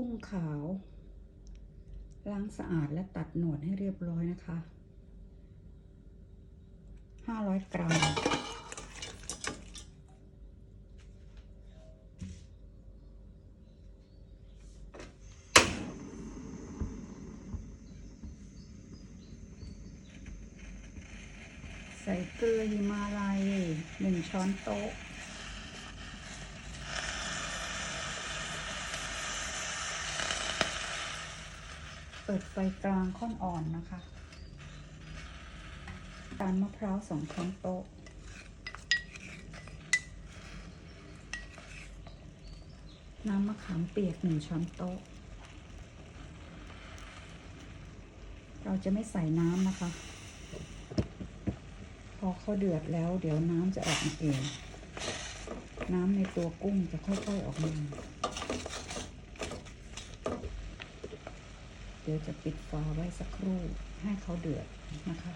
กุ้งขาว ล้างสะอาดและตัดหนวดให้เรียบร้อยนะคะ 500 กรัม ใส่เกลือหิมาลัยหนึ่งช้อนโต๊ะ เปิดไฟกลางค่อนอ่อนนะคะตาลมะพร้าวสองช้อนโต๊ะ น้ำมะขามเปียกหนึ่งช้อนโต๊ะ เราจะไม่ใส่น้ำนะคะ พอเขาเดือดแล้วเดี๋ยวน้ำจะออกมาเอง น้ำในตัวกุ้งจะค่อยๆออกมา เดี๋ยวจะปิดฝาไว้สักครู่ให้เขาเดือดนะคะ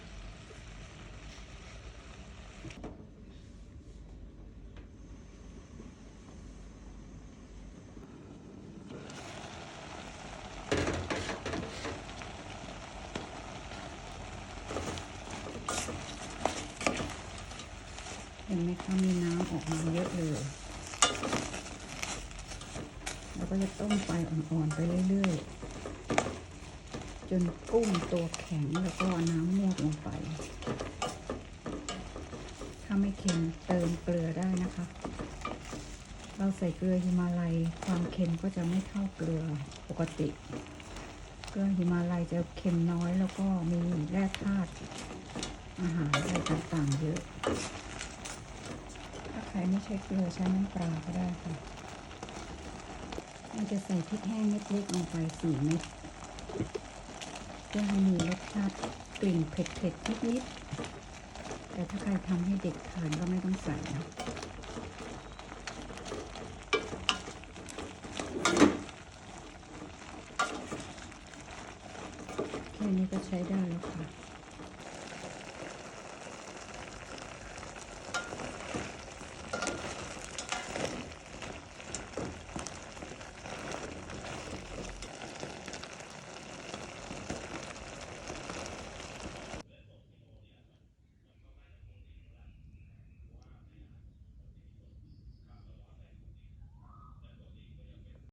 เห็นไหมคะมีน้ำออกมาเยอะเลย แล้วก็จะต้มไฟอ่อนๆไปเรื่อยๆ จนกุ้งตัวแข็งแล้วก็น้ำมวดลงไป ถ้าไม่เค็มเติมเกลือได้นะคะ เราใส่เกลือฮิมาลัยความเค็มก็จะไม่เท่าเกลือปกติ เกลือฮิมาลัยจะเค็มน้อยแล้วก็มีแร่ธาตุอาหารอะไรต่างๆเยอะ ถ้าใครไม่ใช้เกลือใช้น้ำปลาก็ได้ค่ะเราจะใส่พริกแห้งเม็ดเล็กลงไปสี่เม็ด เพื่อให้มีรสชาติกลิ่นเผ็ดๆนิดๆแต่ถ้าใครทำให้เด็กทานก็ไม่ต้องใส่นะแค่นี้ก็ใช้ได้แล้วค่ะ